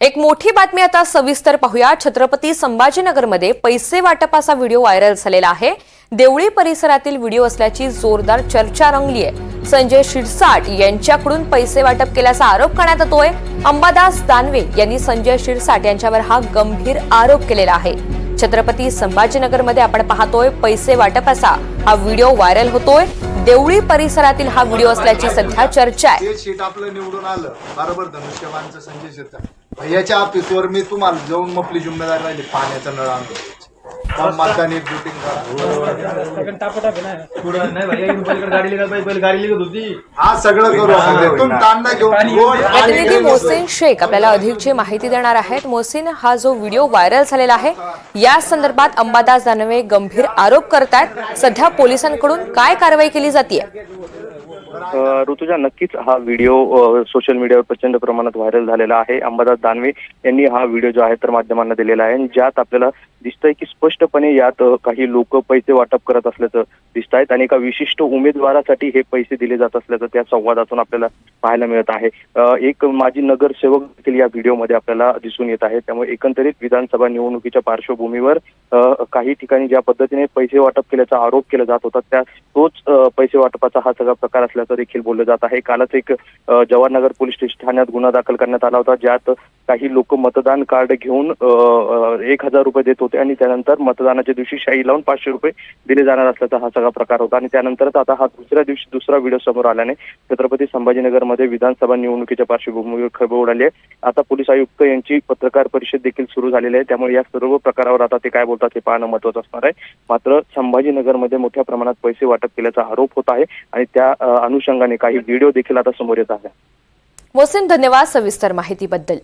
एक मोठी बातमी आता सविस्तर पाहूया. छत्रपती संभाजीनगरमध्ये पैसे वाटपाचा व्हिडिओ व्हायरल झालेला आहे. देवळी परिसरातील व्हिडिओ असल्याची जोरदार चर्चा रंगली आहे संजय शिरसाट यांच्याकडून पैसे वाटप केल्याचा आरोप करण्यात येतोय. अंबादास दानवे यांनी संजय शिरसाट यांच्यावर हा गंभीर आरोप केलेला आहे. छत्रपती संभाजीनगरमध्ये आपण पाहतोय पैसे वाटपाचा हा व्हिडिओ व्हायरल होतोय. देवळी परिसरातील हा व्हिडिओ असल्याची सध्या चर्चा आहे. ते भैयाच्या ऑफिसवर मी तुम्हाला जाऊन आपली जिम्मेदारी राहिली पाण्याचा नळ आणतो मतदान एक shooting करा. पुढं नाही भाई एक पलीकडे गाडी लिखत पाहिजे पहिले गाडी लिखत होती. हा सगळं करू आपण. तुम तांडा घेऊन रोड प्रतिनिधी आणि- मोहसिन शेख आपल्याला अधिकची माहिती देणार आहेत. मोहसिन हा जो व्हिडिओ व्हायरल झालेला आहे या संदर्भात अंबादास दानवे गंभीर आरोप करतायत सध्या पोलिसांकडून काय कारवाई केली जाते अ, ऋतुजा नक्कीच हा व्हिडिओ अ, सोशल मीडियावर प्रचंड प्रमाणात व्हायरल झालेला आहे. अंबादास दानवे यांनी हा व्हिडिओ जो आहे तर माध्यमांना दिलेला आहे. आणि ज्यात आपल्याला दिसतंय की स्पष्टपणे यात काही लोक पैसे वाटप करत असल्याचं दिसत आहेत आणि एका विशिष्ट उमेदवारासाठी हे पैसे दिले जात असल्याचं त्या संवादातून आपल्याला पाहायला मिळत आहे. एक माजी नगरसेवक देखील या व्हिडिओमध्ये आपल्याला दिसून येत आहे. त्यामुळे एकंदरीत विधानसभा निवडणुकीच्या पार्श्वभूमीवर काही ठिकाणी ज्या पद्धतीने पैसे वाटप केल्याचा आरोप केला जात होता त्या तोच पैसे वाटपाचा हा सगळा प्रकार असल्याचं देखील बोललं जात आहे. कालच एक जवाहरनगर पोलीस स्टेशन ठाण्यात गुन्हा दाखल करण्यात आला होता ज्यात काही लोक मतदान कार्ड घेऊन एक हजार रुपये देत होते आणि त्यानंतर मतदानाच्या दिवशी शाही लावून पाचशे रुपये दिले जाणार असल्याचा हा सगळा प्रकार होता. आणि त्यानंतरच आता हा दुसऱ्या दिवशी दुसरा व्हिडिओ समोर आल्याने छत्रपती संभाजीनगर संभाजीनगरमध्ये विधानसभा निवडणुकीच्या पार्श्वभूमीवर खळबळ उडाली आहे. आता पोलीस आयुक्त यांची पत्रकार परिषद देखील सुरू झालेली आहे. त्यामुळे या सर्व प्रकारावर आता ते काय बोलतात हे पाहणं महत्वाचं असणार आहे. मात्र संभाजीनगरमध्ये मोठ्या प्रमाणात पैसे वाटप केल्याचा आरोप होत आहे आणि त्या अनुषंगाने काही व्हिडिओ देखील आता समोर येत आहे मोहसिन धन्यवाद सविस्तर माहितीबद्दल.